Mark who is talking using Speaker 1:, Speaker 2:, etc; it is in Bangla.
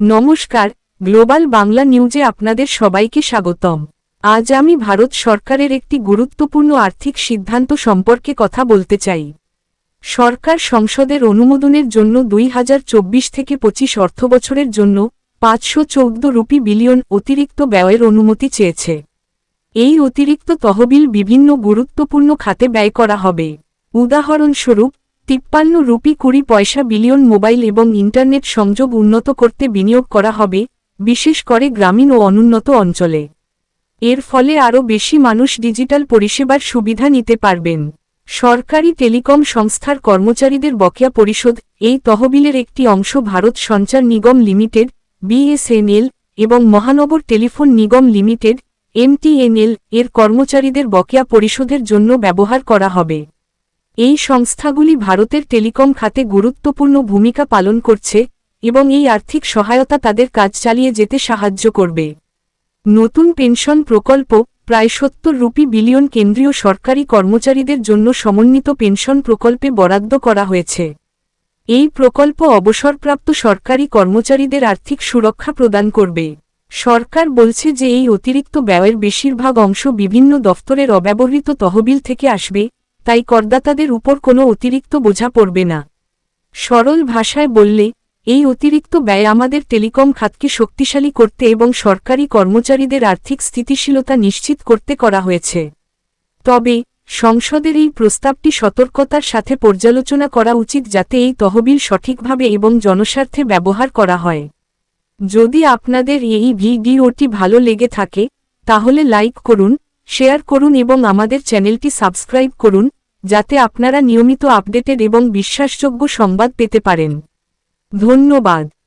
Speaker 1: নমস্কার, গ্লোবাল বাংলা নিউজে আপনাদের সবাইকে স্বাগতম। আজ আমি ভারত সরকারের একটি গুরুত্বপূর্ণ আর্থিক সিদ্ধান্ত সম্পর্কে কথা বলতে চাই। সরকার সংসদের অনুমোদনের জন্য দুই হাজার চব্বিশ থেকে পঁচিশ অর্থবছরের জন্য পাঁচশো চৌদ্দ রুপি বিলিয়ন অতিরিক্ত ব্যয়ের অনুমতি চেয়েছে। এই অতিরিক্ত তহবিল বিভিন্ন গুরুত্বপূর্ণ খাতে ব্যয় করা হবে। উদাহরণস্বরূপ তিপ্পান্ন রুপি কুড়ি পয়সা বিলিয়ন মোবাইল এবং ইন্টারনেট সংযোগ উন্নত করতে বিনিয়োগ করা হবে, বিশেষ করে গ্রামীণ ও অনুন্নত অঞ্চলে। এর ফলে আরও বেশি মানুষ ডিজিটাল পরিষেবার সুবিধা নিতে পারবেন। সরকারি টেলিকম সংস্থার কর্মচারীদের বকেয়া পরিশোধ, এই তহবিলের একটি অংশ ভারত সঞ্চার নিগম লিমিটেড, বিএসএনএল, এবং মহানগর টেলিফোন নিগম লিমিটেড, এমটিএনএল, এর কর্মচারীদের বকেয়া পরিশোধের জন্য ব্যবহার করা হবে। এই সংস্থাগুলি ভারতের টেলিকম খাতে গুরুত্বপূর্ণ ভূমিকা পালন করছে এবং এই আর্থিক সহায়তা তাদের কাজ চালিয়ে যেতে সাহায্য করবে। নতুন পেনশন প্রকল্প প্রায় সত্তর রুপি বিলিয়ন কেন্দ্রীয় সরকারি কর্মচারীদের জন্য সমন্বিত পেনশন প্রকল্পে বরাদ্দ করা হয়েছে। এই প্রকল্প অবসরপ্রাপ্ত সরকারি কর্মচারীদের আর্থিক সুরক্ষা প্রদান করবে। সরকার বলছে যে এই অতিরিক্ত ব্যয়ের বেশিরভাগ অংশ বিভিন্ন দফতরের অব্যবহৃত তহবিল থেকে আসবে তাই করদাতাদের উপর কোনো অতিরিক্ত বোঝা পড়বে না। সরল ভাষায় বললে, এই অতিরিক্ত ব্যয় আমাদের টেলিকম খাতকে শক্তিশালী করতে এবং সরকারি কর্মচারীদের আর্থিক স্থিতিশীলতা নিশ্চিত করতে করা হয়েছে। তবে, সংসদের এই প্রস্তাবটি সতর্কতার সাথে পর্যালোচনা করা উচিত যাতে এই তহবিল সঠিকভাবে এবং জনস্বার্থে ব্যবহার করা হয়। যদি আপনাদের এই ভিডিওটি ভালো লেগে থাকে, তাহলে লাইক করুন শেয়ার করুন এবং আমাদের চ্যানেলটি সাবস্ক্রাইব করুন, যাতে আপনারা নিয়মিত আপডেটের এবং বিশ্বাসযোগ্য সংবাদ পেতে পারেন। ধন্যবাদ।